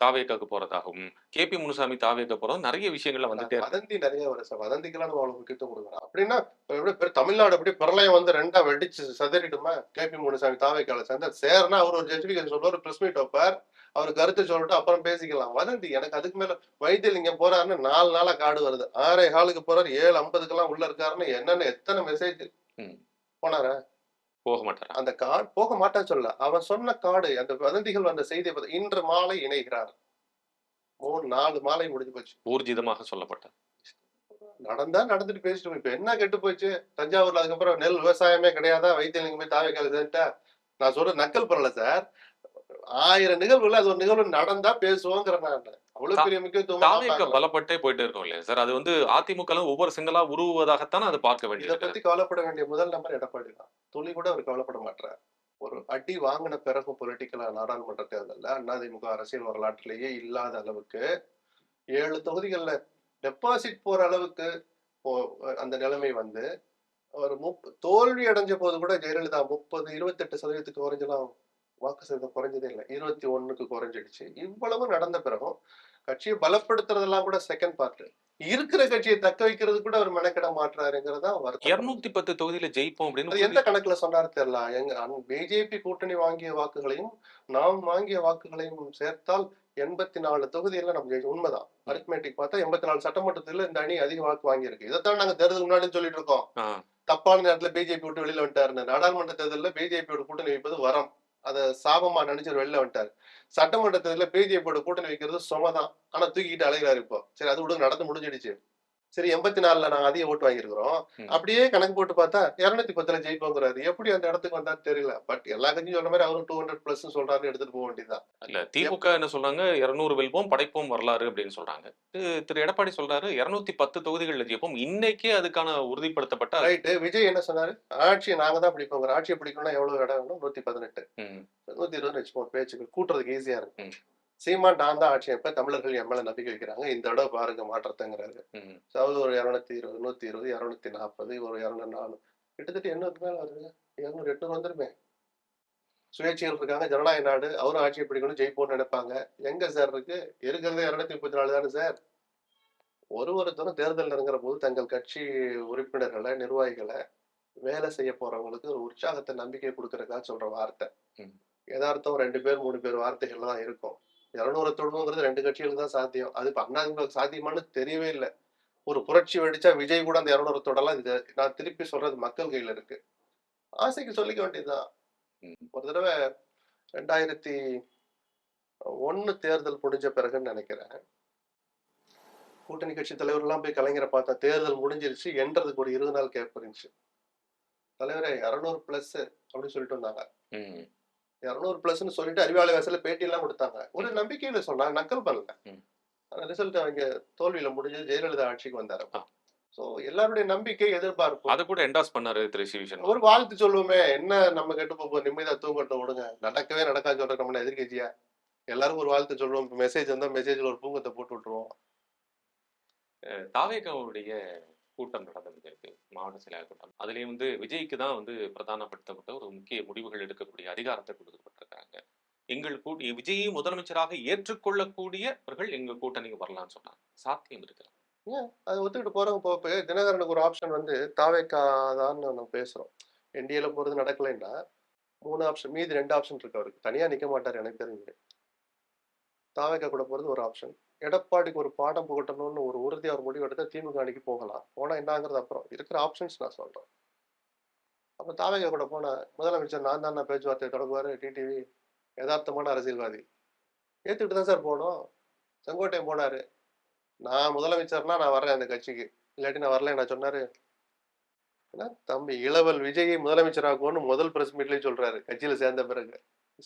தாவேக்காக்கு போறதாகவும் கே பி முனுசாமி தாவேக்கா போறதும் நிறைய விஷயங்கள்ல வந்துட்டே வதந்தி நிறைய வரும் சார் வதந்திக்கெல்லாம் நம்ம அவ்வளவு முக்கியத்துவம் கொடுக்கணும் அப்படின்னா எப்படி தமிழ்நாடு அப்படியே பிரளயம் வந்து ரெண்டா வெடிச்சு சதறிடுமா? கேபி முனுசாமி தாவைக்கால சேர்ந்த சேர்னா அவர் ஒரு ஜஸ்டிபிகேஷன் சொல்லுவார் பிரஸ் மீட் வைப்பார். அவர் கருத்து சொல்லிட்டு அப்புறம் பேசிக்கலாம். வதந்தி எனக்கு அதுக்கு மேல வைத்தியலிங்கம் போறாருன்னு நாலு நாளா காடு வருது. ஆறே ஹாலுக்கு போறாரு ஏழு ஐம்பதுக்கெல்லாம் உள்ள இருக்காருன்னு என்னென்ன எத்தனை மெசேஜ். போனாரா? போக மாட்டாரா? அந்த கார்டு போக மாட்டான்னு சொல்ல அவன் சொன்ன கார்டு அந்த வதந்திகள் வந்த செய்தியை பார்த்து இன்று மாலை இணைகிறார். மூணு நாலு மாலை முடிஞ்சு போச்சு. ஊர்ஜிதமாக சொல்லப்பட்டது நடந்தா நடந்துட்டு பேசிட்டு இப்ப என்ன கெட்டு போச்சு? தஞ்சாவூர்ல அதுக்கப்புறம் நெல் விவசாயமே கிடையாதா? வைத்தியலிங்கம் தாவை கழுதுட்டா நான் சொல்ற நக்கல் பண்ணல சார். ஆயிரம் நிகழ்வுல அது ஒரு நிகழ்வு நடந்தா பேசுவோங்கிற நான் அவ்வளவு பெரிய முக்கியத்துவம் பலப்பட்டே போயிட்டே இருக்கும் இல்லையா சார்? அது வந்து அதிமுக ஒவ்வொரு சிங்களா உருவுவதாகத்தான் அது பார்க்க இத வேண்டியது பத்தி கவலைப்பட வேண்டிய முதல் நம்பர் எடப்பாடி தான். துளி கூட அவர் கவலைப்பட மாட்டார் ஒரு அடி வாங்கின பிறகும் பொலிட்டிக்கலா நாடாளுமன்ற தேர்தல்ல அதிமுக அரசியல் வரலாற்றிலேயே இல்லாத அளவுக்கு ஏழு தொகுதிகள்ல டெபாசிட் போற அளவுக்கு அந்த நிலைமை வந்து ஒரு முப் தோல்வி அடைஞ்ச போது கூட ஜெயலலிதா முப்பது இருபத்தெட்டு சதவீதத்துக்கு குறைஞ்சலாம் வாக்கு சதவீதம் குறைஞ்சதே இல்லை. இருபத்தி ஒண்ணுக்கு குறைஞ்சிடுச்சு. இவ்வளவு நடந்த பிறகும் கட்சியை பலப்படுத்துறதெல்லாம் கூட செகண்ட் பார்ட் இருக்கிற கட்சியை தக்க வைக்கிறது கூட அவர் மெனக்கிட மாட்டுறாருங்கிறதா வருத்தம். இருநூத்தி பத்து தொகுதியில ஜெயிப்போம் அப்படின்னு எந்த கணக்குல சொன்னாரு தெரியல. எங்க பிஜேபி கூட்டணி வாங்கிய வாக்குகளையும் நாம் வாங்கிய வாக்குகளையும் சேர்த்தால் எண்பத்தி நாலு தொகுதியில நம்ம ஜெயிச்சோம். உண்மைதான். அரித்மேட்டிக் பார்த்தா எண்பத்தி நாலு சட்டமன்றத்துல இந்த அணி அதிக வாக்கு வாங்கியிருக்கு. இதைத்தான் நாங்க தேர்தல் முன்னாடி சொல்லிட்டு இருக்கோம். தப்பான நேரத்துல பிஜேபி விட்டு வெளியில வந்துட்டாருன்னு. நாடாளுமன்ற தேர்தலில் பிஜேபியோட கூட்டணி வைப்பது வரம். அதை சாபமா நினைச்சு வெளில வந்துட்டாரு. சட்டமன்ற தேர்தலில் பிஜேபியோட கூட்டணி வைக்கிறது சுமதான். ஆனா தூக்கிட்டு அலைகிறாரு இப்போ. சரி அது விடுங்க நடந்து முடிஞ்சிடுச்சு. சரி எண்பத்தி நாலுல நாங்க அதிக ஓட்டு வாங்கியிருக்கிறோம். அப்படியே கணக்கு போட்டு பார்த்தா இருநூத்தி பத்துல ஜெயிப்போங்கிறாரு. எப்படி அந்த இடத்துக்கு வந்தான்னு தெரியல. பட் எல்லா கட்சியும் சொன்ன மாதிரி அவரும் டூ ஹண்ட்ரட் பிளஸ் சொல்றாருன்னு எடுத்துட்டு போக வேண்டியதுதான் இல்ல திமுக என்ன சொல்றாங்க? இருநூறு வெல்வோம் படைப்போம் வரலாறு அப்படின்னு சொல்றாங்க. திரு- எடப்பாடி சொல்றாரு இருநூத்தி பத்து தொகுதிகள்ல ஜெயிப்போம். இன்னைக்கே அதுக்கான உறுதிப்படுத்தப்பட்ட ரைட்டு விஜய் என்ன சொன்னாரு? ஆட்சியை நாங்க தான் பிடிப்போங்கிற ஆட்சியை பிடிக்கணும்னா எவ்வளவு இடம் வேணும்? நூத்தி பதினெட்டு. நூத்தி இருபது வச்சுப்போம். பேச்சுக்கு கூட்டுறதுக்கு ஈஸியா இருக்கு ம். சீமான் நான் தான் ஆட்சி இப்ப தமிழர்கள் என் மேல நம்பிக்கை வைக்கிறாங்க இந்த இடம் பாருங்க மாற்றத்தைங்கிறாரு. அதாவது ஒரு இருநூத்தி இருபது நூத்தி இருபது இருநூத்தி நாற்பது ஒரு இருநூறு நாலு. கிட்டத்தட்ட எண்ணூறு மேல வருது? இருநூறு எட்நூறு வந்துருமே. சுயேட்சைகள் இருக்காங்க ஜனநாயக நாடு. அவரும் ஆட்சியை பிடிக்கணும் ஜெயிப்போம்னு நினைப்பாங்க. எங்க சார் இருக்கு? இருக்கிறதே இருநூத்தி முப்பத்தி நாலு தானே சார்? ஒரு ஒருத்தரும் தேர்தல் இறங்குற போது தங்கள் கட்சி உறுப்பினர்களை நிர்வாகிகளை வேலை செய்ய போறவங்களுக்கு ஒரு உற்சாகத்தை நம்பிக்கை கொடுக்கறதுக்காக சொல்ற வார்த்தை. ம். யதார்த்தம் ரெண்டு பேர் மூணு பேர் வார்த்தைகள் தான் இருக்கும். இருநூறு தொடுங்கிறது ரெண்டு கட்சிகளுக்கு தான் சாத்தியம். அது இப்ப அண்ணா சாத்தியமானு தெரியவே இல்லை. ஒரு புரட்சி வெடிச்சா விஜய் கூட அந்த இருநூறு தொடலாம். இது நான் திருப்பி சொல்றது மக்கள் கையில இருக்கு. ஆசைக்கு சொல்லிக்க வேண்டியதுதான். ஒரு தடவை ரெண்டாயிரத்தி ஒன்னு தேர்தல் முடிஞ்ச பிறகுன்னு நினைக்கிறேன். கூட்டணி கட்சி தலைவர்கள்லாம் போய் கலைஞரை பார்த்தா தேர்தல் முடிஞ்சிருச்சு என்றதுக்கு ஒரு இருபது நாள் கேப் இருந்துச்சு. தலைவரே இரநூறு பிளஸ் அப்படின்னு சொல்லிட்டு வந்தாங்க. இரநூறு பிளஸ்னு சொல்லிட்டு அறிவாளி வாசல பேட்டி எல்லாம் கொடுத்தாங்க. ஒரு நம்பிக்கையில சொன்னாங்க நக்கல் பண்ணல. ரிசல்ட் அவங்க தோல்வியில முடிஞ்சது ஜெயலலிதா ஆட்சிக்கு வந்தாரு. சோ எல்லாருடைய நம்பிக்கை எதிர்பார்ப்பு. அதை கூட என்டாஸ் பண்ணாரு திரு சிவிசன் ஒரு வாழ்த்து சொல்லுவோமே என்ன நம்ம கெட்டு போக நிம்மதியா தூங்கட்டும் விடுங்க. நடக்கவே நடக்காது சொல்ற நம்ம எதிர்கட்சியா எல்லாரும் ஒரு வாழ்த்து சொல்லுவோம் மெசேஜ் வந்தா மெசேஜ்ல ஒரு பூங்கத்தை போட்டு விட்டுருவோம். தாவேகாவுடைய கூட்டம் நடந்திருக்கு மாவட்ட செயலாளர் கூட்டம். அதுலேயே வந்து விஜய்க்கு தான் வந்து பிரதானப்படுத்தப்பட்ட ஒரு முக்கிய முடிவுகள் எடுக்கக்கூடிய அதிகாரத்தை கொடுக்கப்பட்டிருக்காங்க. எங்கள் கூட்டி விஜயை முதலமைச்சராக ஏற்றுக்கொள்ளக்கூடியவர்கள் எங்க கூட்டணிக்கு வரலாம்னு சொன்னாங்க. சாத்தியம் இருக்கிறது அதை ஒத்துக்கிட்டு போறவங்க போக தினகரனுக்கு ஒரு ஆப்ஷன் வந்து தாவேக்காதான்னு நம்ம பேசுறோம். என்டிஏல போறது நடக்கலைன்னா மூணு ஆப்ஷன் மீதி ரெண்டு ஆப்ஷன் இருக்கு அவருக்கு. தனியா நிக்க மாட்டார் எனக்கு தெரிஞ்சு. தாவேக்கா கூட போறது ஒரு ஆப்ஷன் எடப்பாடிக்கு ஒரு பாடம் புகட்டணும்னு ஒரு உறுதி அவர் முடிவு எடுத்து திமுக அணிக்கு போகலாம். போனால் என்னங்கிறது அப்புறம் இருக்கிற ஆப்ஷன்ஸ் நான் சொல்கிறேன் அப்போ தாவேக்கா கூட போன முதலமைச்சர் நான் தான் நான் பேச்சுவார்த்தை தொடங்குவாரு டிடிவி யதார்த்தமான அரசியல்வாதி. ஏத்துக்கிட்டு தான் சார் போனோம். செங்கோட்டையன் போனாரு. நான் முதலமைச்சர்னா நான் வர்றேன் அந்த கட்சிக்கு. இல்லாட்டி நான் வரல நான் சொன்னார். ஏன்னா தம்பி இளவல் விஜயை முதலமைச்சராகும்னு முதல் பிரஸ் மீட்லேயும் சொல்றாரு. கட்சியில் சேர்ந்த பிறகு.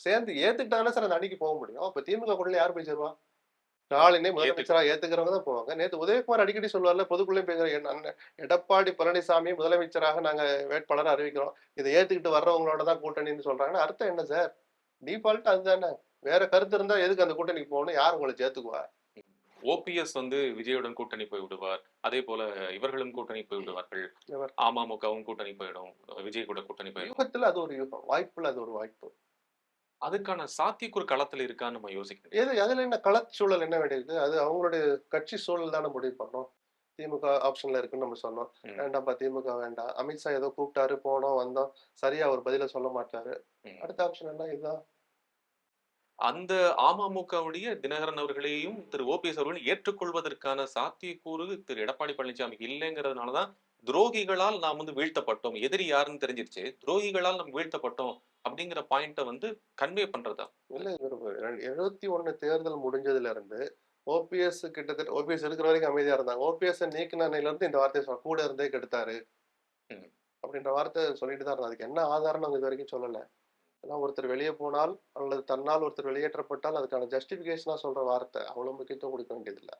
சேர்ந்து ஏத்துக்கிட்டாங்கன்னா சார் அந்த அணிக்கு போக முடியும். அப்போ திமுக கூட யார் போய் சேருவா? ஸ்டாலினே முதலமைச்சரா ஏத்துக்கிறவங்க தான் போவாங்க. நேத்து உதயகுமார் அடிக்கடி சொல்லுவார்ல பொதுக்குள்ளே அண்ணன் எடப்பாடி பழனிசாமி முதலமைச்சராக நாங்க வேட்பாளரை அறிவிக்கிறோம். இதை ஏத்துக்கிட்டு வர்றவங்களோட தான் கூட்டணின்னு சொல்றாங்கன்னா அர்த்தம் என்ன சார்? டிஃபால்ட் அதுதானே. வேற கருத்து இருந்தா எதுக்கு அந்த கூட்டணிக்கு போகணும்? யார் உங்களை சேர்த்துக்குவா? ஓபிஎஸ் வந்து விஜயுடன் கூட்டணி போய் விடுவார். அதே போல இவர்களும் கூட்டணி போய் விடுவார்கள்? அமமுகவும் கூட்டணி போயிடும். விஜய் கூட கூட்டணி போயிடும். யூகத்துல அது ஒரு யூகம். வாய்ப்புல அது ஒரு வாய்ப்பு. அதுக்கான சாத்தியக்கூறு களத்துல இருக்கான்னு நம்ம யோசிக்கணும். எது அதுல என்ன களச்சூழல் என்ன வேண்டியிருக்கு? அது அவங்களுடைய கட்சி சூழல் தானே முடிவு பண்ணோம். திமுக ஆப்ஷன்ல இருக்குன்னு நம்ம சொன்னோம். வேண்டாம்ப்பா திமுக வேண்டாம். அமித்ஷா ஏதோ கூப்பிட்டாரு போனோம் வந்தோம். சரியா ஒரு பதில சொல்ல மாட்டாரு. அடுத்த ஆப்ஷன் என்ன? இதுதான். அந்த அமமுகவுடைய தினகரன் அவர்களையும் திரு ஓபிஎஸ் அவர்களையும் ஏற்றுக்கொள்வதற்கான சாத்தியக்கூறு திரு எடப்பாடி பழனிசாமி இல்லைங்கிறதுனாலதான் துரோகிகளால் நாம் வந்து வீழ்த்தப்பட்டோம். எதிரி யாருன்னு தெரிஞ்சிருச்சு. துரோகிகளால் நம்ம வீழ்த்தப்பட்டோம். அப்படிங்கிற பாயிண்ட வந்து கன்வே பண்றதா? இல்ல எழுபத்தி ஒண்ணு தேர்தல் முடிஞ்சதுல இருந்து ஓபிஎஸ் கிட்டத்தட்ட ஓபிஎஸ் இருக்கிற வரைக்கும் அமைதியா இருந்தாங்க. ஓபிஎஸ் நீக்கினல இருந்து இந்த வார்த்தையை கூட இருந்தே கெடுத்தாரு. அப்படின்ற வார்த்தை சொல்லிட்டு தான் இருந்தாங்க அதுக்கு என்ன ஆதாரம் நாங்க இது வரைக்கும் சொல்லல. ஏன்னா ஒருத்தர் வெளியே போனால் அல்லது தன்னால் ஒருத்தர் வெளியேற்றப்பட்டால் அதுக்கான ஜஸ்டிபிகேஷனா சொல்ற வார்த்தை. அவ்வளவு முக்கியத்துவம் கொடுக்க வேண்டியதில்ல.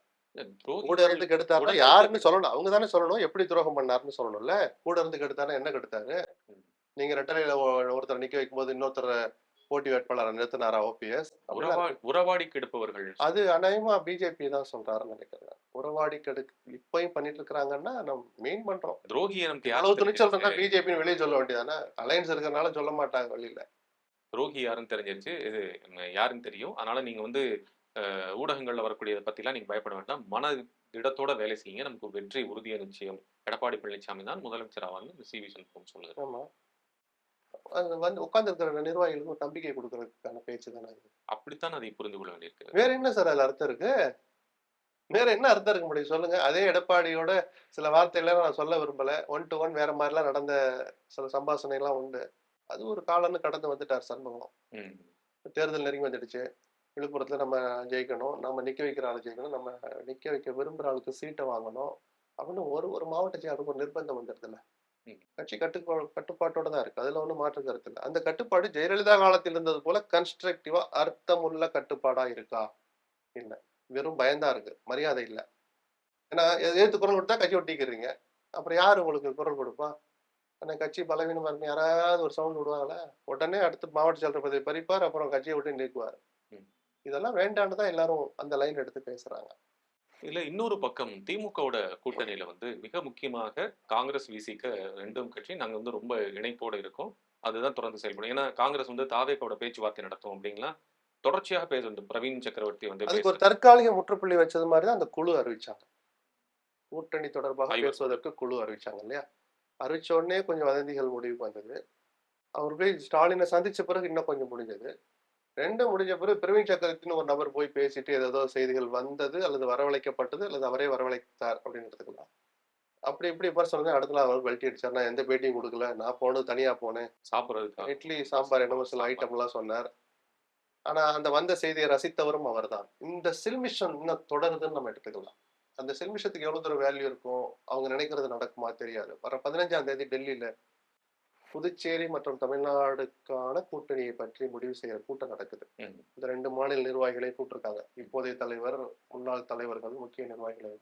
கூட இருந்து கெடுத்தாருன்னா யாருன்னு சொல்லணும். அவங்க தானே சொல்லணும். எப்படி துரோகம் பண்ணாருன்னு சொல்லணும்ல. கூட இருந்து கெடுத்தாருன்னா என்ன கெடுத்தாரு. நீங்க ரெட்டலையில ஒ- ஒருத்தர் நிக்க வைக்கும்போது இன்னொருத்தர் போட்டி வேட்பாளரை நிறுத்தினாரா ஓபிஎஸ் உறவா உறவாடி கெடுப்பவர்கள். அது அநேகமா பிஜேபி தான் சொல்றாருன்னு நினைக்கிறேன். உறவாடி கெடு இப்பயும் பண்ணிட்டு இருக்காங்கன்னா நம்ம மெயின் பண்றோம். துரோகியை நமக்கு அளவு துணிச்சல் இருந்தா தெரிஞ்சிருச்சு. பிஜேபி வெளியே சொல்ல வேண்டியதானே அலையன்ஸ் இருக்கிறனால சொல்ல மாட்டாங்க வெளியில. துரோகி யாருன்னு தெரிஞ்சிருச்சு. இது யாருன்னு தெரியும். அதனால நீங்க வந்து ஊடகங்கள்ல வரக்கூடியதை பத்திலாம் நீங்க பயப்பட வேண்டாம். மன இடத்தோட வேலை செய்யுங்க. நமக்கு வெற்றி உறுதிய நிச்சயம். எடப்பாடி பழனிசாமி தான் முதலமைச்சர் ஆவார்னு சி வி சண்முகம் சொல்லுது. அது வந்து உட்கார்ந்து இருக்கிற நிர்வாகிகளுக்கு நம்பிக்கை கொடுக்கறதுக்கான பேச்சு தானே இது. அப்படித்தான் அதை புரிந்து கொள்ள வேண்டியிருக்கு வேற என்ன சார் அதுல அர்த்தம் இருக்கு? வேற என்ன அர்த்தம் இருக்க முடியும் சொல்லுங்க. அதே எடப்பாடியோட சில வார்த்தைகளை நான் சொல்ல விரும்பல. ஒன் டு ஒன் வேற மாதிரிலாம் நடந்த சில சம்பாஷணை எல்லாம் உண்டு. அது ஒரு காலம்னு கடந்து வந்துட்டார் சண்முகம். தேர்தல் நெருங்கி வந்துடுச்சு. விழுப்புரத்துல நம்ம ஜெயிக்கணும். நம்ம நிக்க வைக்கிற ஆளு ஜெயிக்கணும். நம்ம நிக்க வைக்க விரும்புற ஆளுக்கு சீட்டை வாங்கணும். அப்படின்னு ஒரு ஒரு மாவட்ட செயலாளருக்கு ஒரு நிர்பந்தம் வந்துடுதுல்ல. கட்சி கட்டுப்பா கட்டுப்பாட்டோட தான் இருக்கு. அதுல ஒண்ணும் மாற்று கருத்து இல்லை. அந்த கட்டுப்பாடு ஜெயலலிதா காலத்தில் இருந்தது போல கன்ஸ்ட்ரக்டிவா அர்த்தமுள்ள கட்டுப்பாடா இருக்கா? இல்ல. வெறும் பயந்தா இருக்கு. மரியாதை இல்ல. ஏன்னா எதிர்த்து குரல் கொடுத்தா கட்சி ஒட்டிக்கிறீங்க. அப்புறம் யார் உங்களுக்கு குரல் கொடுப்பா? அந்த கட்சி பலவீனமா இருக்கு யாராவது ஒரு சவுண்ட் விடுவாங்களா? உடனே அடுத்து மாவட்ட செயலர் பதவி பறிப்பார் அப்புறம் கட்சியை விட்டு நீக்குவார். இதெல்லாம் வேண்டான்னு தான் எல்லாரும் அந்த லைன் எடுத்து பேசுறாங்க. இதுல இன்னொரு பக்கம் திமுகவோட கூட்டணியில வந்து மிக முக்கியமாக காங்கிரஸ் விசிக்க ரெண்டும் கட்சி நாங்க வந்து ரொம்ப இணைப்போட இருக்கோம். அதுதான் தொடர்ந்து செயல்படும். ஏன்னா காங்கிரஸ் வந்து தாவேக்கோட பேச்சுவார்த்தை நடத்தும் அப்படிங்களா? தொடர்ச்சியாக பேசுறது பிரவீன் சக்கரவர்த்தி வந்து அதுக்கு ஒரு. தற்காலிக முற்றுப்புள்ளி வச்சது மாதிரி தான் அந்த குழு அறிவிச்சாங்க. கூட்டணி தொடர்பாக. பேசுவதற்கு குழு அறிவிச்சாங்க இல்லையா? அறிவிச்ச உடனே கொஞ்சம் வதந்திகள் முடிவுக்கு வந்தது. அவர் போய் ஸ்டாலினை சந்திச்ச பிறகு இன்னும் கொஞ்சம் முடிஞ்சது. ரெண்டும் முடிஞ்ச பிறகு பிரவீன் சக்கரவர்த்தின்னு ஒரு நபர் போய் பேசிட்டு ஏதோ செய்திகள் வந்தது அல்லது வரவழைக்கப்பட்டது அல்லது அவரே வரவழைத்தார் அப்படின்னு எடுத்துக்கலாம் அப்படி இப்படி இப்போ சொன்னது அடுத்த நாள் அவர் பெல்ட்டி அடிச்சார். நான் எந்த பேட்டியும் கொடுக்கல. நான் போனது தனியா போனேன். சாப்பிடுறதுக்காக இட்லி சாம்பார் என்னமோ சில ஐட்டம்லாம் சொன்னார். ஆனா அந்த வந்த செய்தியை ரசித்தவரும் அவர்தான். இந்த சில்மிஷம் இன்னும் தொடருதுன்னு நம்ம எடுத்துக்கலாம். அந்த சில்மிஷத்துக்கு எவ்வளவு தூரம் வேல்யூ இருக்கும்? அவங்க நினைக்கிறது நடக்குமா? தெரியாது. வர பதினஞ்சாம் தேதி டெல்லியில புதுச்சேரி மற்றும் தமிழ்நாடுக்கான கூட்டணியை பற்றி முடிவு செய்யற கூட்டம் நடக்குது. இந்த ரெண்டு மாநில நிர்வாகிகளை கூட்டிருக்காங்க. இப்போதைய தலைவர் முன்னாள் தலைவர்கள் முக்கிய நிர்வாகிகள்.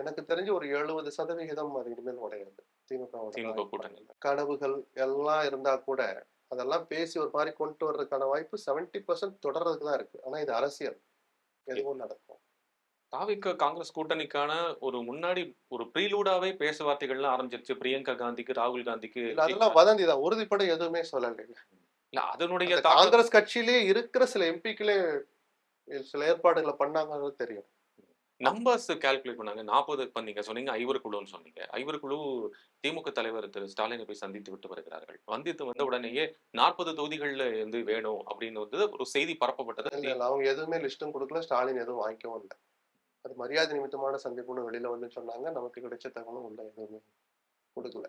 எனக்கு தெரிஞ்சு ஒரு எழுபது சதவிகிதம் அது இனிமேல் உடையாது. திமுக. கனவுகள் எல்லாம் இருந்தா கூட அதெல்லாம் பேசி ஒரு மாதிரி கொண்டு வர்றதுக்கான வாய்ப்பு 70% பர்சன்ட் தொடர்றதுக்கு தான் இருக்கு. ஆனா இது அரசியல். எதுவும் நடக்கும். தாவிக்க காங்கிரஸ் கூட்டணிக்கான ஒரு முன்னாடி ஒரு ப்ரீலூடாவே பேச்சுவார்த்தைகள்லாம் ஆரம்பிச்சிருச்சு. பிரியங்கா காந்திக்கு ராகுல் காந்திக்கு அதெல்லாம் வதந்தி தான். உறுதிப்பட எதுவுமே சொல்லலை இல்ல அதனுடைய காங்கிரஸ் கட்சியிலே இருக்கிற சில எம்பிக்களே சில ஏற்பாடுகளை பண்ணாங்கன்னு தெரியும். நம்பர்ஸ் கால்குலேட் பண்ணாங்க. நாற்பது இப்ப நீங்க சொன்னீங்க ஐவர் குழுன்னு சொன்னீங்க. ஐவர் குழு திமுக தலைவர் திரு. ஸ்டாலினை போய் சந்தித்து விட்டு வருகிறார்கள். வந்துட்டு வந்த உடனேயே நாற்பது தொகுதிகள்ல வந்து வேணும் அப்படின்னு வந்து ஒரு செய்தி பரப்பப்பட்டது அவங்க எதுவுமே லிஸ்டும் கொடுக்கல. ஸ்டாலின் எதுவும் வாங்கிக்கவும் இல்லை. அது மரியாதை நிமித்தமான சந்திப்புன்னு வெளியில வந்து சொன்னாங்க. நமக்கு கிடைச்ச தகவலும் உள்ள எதுவுமே கொடுக்கல.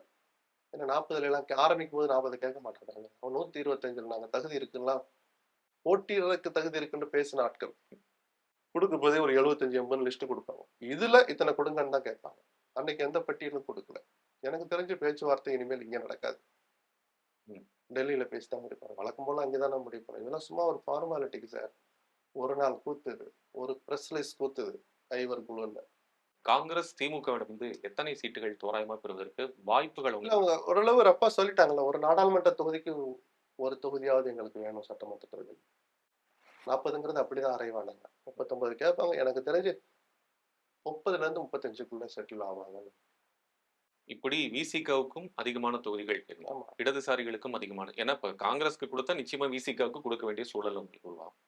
ஏன்னா நாற்பதுல எல்லாம் ஆரம்பிக்கும் போது நாற்பது கேட்க மாட்டாங்க அவன் நூத்தி இருபத்தஞ்சுல நாங்க தகுதி இருக்குன்னா போட்டியிடறதுக்கு தகுதி இருக்குன்னு பேசின ஆட்கள் கொடுக்கும் போதே ஒரு எழுபத்தஞ்சு எண்பது லிஸ்ட் கொடுப்பாங்க. இதுல இத்தனை கொடுங்கன்னு தான் கேட்பாங்க. அன்னைக்கு எந்த பட்டியலும் கொடுக்கல. எனக்கு தெரிஞ்ச பேச்சுவார்த்தை இனிமேல் இங்க நடக்காது. டெல்லியில பேசி தான் முடிப்பாங்க. வழக்கம் போல அங்கேதான் நான் முடிப்போம் இதெல்லாம் சும்மா ஒரு ஃபார்மாலிட்டிக்கு சார் ஒரு நாள் கூத்துது. ஒரு ப்ரெஸ் ரிலீஸ் கூத்துது. ஐவர் குழுன்னு காங்கிரஸ் திமுகவிடம் வந்து எத்தனை சீட்டுகள் தோராயமா பெறுவதற்கு வாய்ப்புகள் அவங்க ஓரளவு ரப்பா சொல்லிட்டாங்கல்ல. ஒரு நாடாளுமன்ற தொகுதிக்கு ஒரு தொகுதியாவது எங்களுக்கு வேணும் சட்டமன்ற தொகுதி. நாற்பதுங்கிறது அப்படிதான் அறைவானாங்க முப்பத்தொன்பது கேட்பாங்க. எனக்கு தெரிஞ்சு முப்பதுல இருந்து முப்பத்தஞ்சுக்குள்ள செட்டில் ஆவாங்க. இப்படி விசிகாவுக்கும் அதிகமான தொகுதிகள் இடதுசாரிகளுக்கும் அதிகமான. ஏன்னா இப்ப காங்கிரஸ்க்கு கொடுத்தா நிச்சயமா விசிகாவுக்கு கொடுக்க வேண்டிய சூழல் உங்களுக்கு உருவாகும்.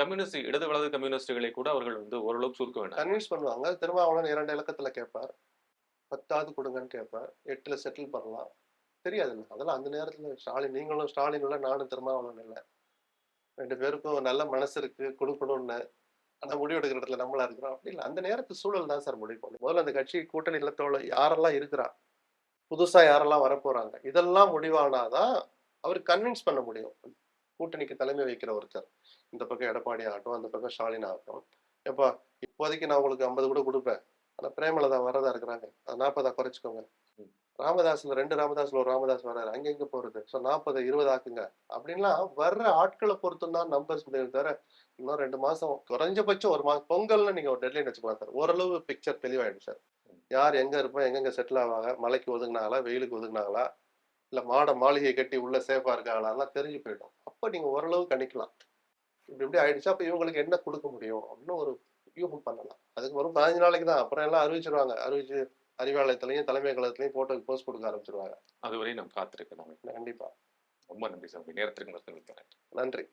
கம்யூனிஸ்ட் இடது வலது கம்யூனிஸ்டுகளை கூட அவர்கள் வந்து ஓரளவுக்கு சுருக்க வேண்டாம். கன்வின்ஸ் பண்ணுவாங்க. திருமாவளவன் இரண்டு இலக்கத்துல கேட்பார். பத்தாவது கொடுங்கன்னு கேட்பார். எட்டுல செட்டில் பண்ணலாம். தெரியாதுல்ல. அதெல்லாம் அந்த நேரத்துல ஸ்டாலின் நீங்களும் ஸ்டாலின் இல்லை நானும் திருமாவளவன் இல்லை. ரெண்டு பேருக்கும் நல்ல மனசு இருக்கு கொடுக்கணும்னு. அந்த முடிவு எடுக்கிற இடத்துல நம்மளா இருக்கிறோம். அப்படி இல்லை. அந்த நேரத்து சூழல் தான் சார் முடிவு பண்ணும். முதல்ல அந்த கட்சி கூட்டணி இல்லத்தோட யாரெல்லாம் இருக்கிறா? புதுசா யாரெல்லாம் வரப்போறாங்க? இதெல்லாம் முடிவானாதான் அவர் கன்வின்ஸ் பண்ண முடியும். கூட்டணிக்கு தலைமை வைக்கிற ஒருத்தர். இந்த பக்கம் எடப்பாடி ஆகட்டும் அந்த பக்கம் ஸ்டாலின் ஆகட்டும். எப்பா இப்போதைக்கு நான் உங்களுக்கு ஐம்பது கூட கொடுப்பேன். ஆனா பிரேமலதா வரதா இருக்கிறாங்க. அது நாற்பதா குறைச்சிக்கோங்க. ராமதாஸ்ல ரெண்டு ராமதாஸ்ல ஒரு ராமதாஸ் வர்றாரு அங்க எங்க போறது? ஸோ நாற்பது இருபது ஆக்குங்க. அப்படின்லாம் வர்ற ஆட்களை பொறுத்தும் தான் நம்பர்ஸ் தவிர இன்னும் ரெண்டு மாசம். குறைஞ்சபட்சம் ஒரு மாசம். பொங்கல்னு நீங்க ஒரு டெட்லைன் வச்சுக்கலாம் சார் ஓரளவு பிக்சர் தெளிவாயிடும் சார். யார் எங்க இருப்போம் எங்கெங்க செட்டில் ஆவாங்க? மலைக்கு ஒதுங்கினாங்களா? வெயிலுக்கு ஒதுங்கினாங்களா? இல்ல மாட மாளிகை கட்டி உள்ள சேஃபா இருக்காங்களா எல்லாம் தெரிஞ்சு போயிடும். அப்ப நீங்க ஓரளவு கணிக்கலாம். இப்படி இப்படி ஆயிடுச்சு அப்ப இவங்களுக்கு என்ன கொடுக்க முடியும்? அப்படின்னு ஒரு யூகம் பண்ணலாம். அதுக்கு வரும் பதினஞ்சு நாளைக்கு தான். அப்புறம் எல்லாம் அறிவிச்சிருவாங்க. அறிவிச்சு அறிவாலயத்திலையும் தலைமை கழகத்திலையும் போட்டோக்கு போஸ்ட் கொடுக்க ஆரம்பிச்சிருவாங்க. அதுவரை நாம் காத்திருக்கணும். கண்டிப்பா. ரொம்ப நன்றி சார் உங்க நேரத்திற்கு நன்றி.